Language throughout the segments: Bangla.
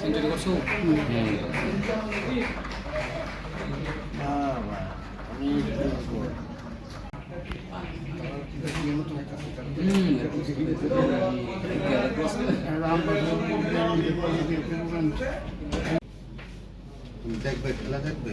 সেঞ্চুরি করছ দেখবে খেলা দেখবে?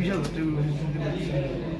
побежал, а ты его не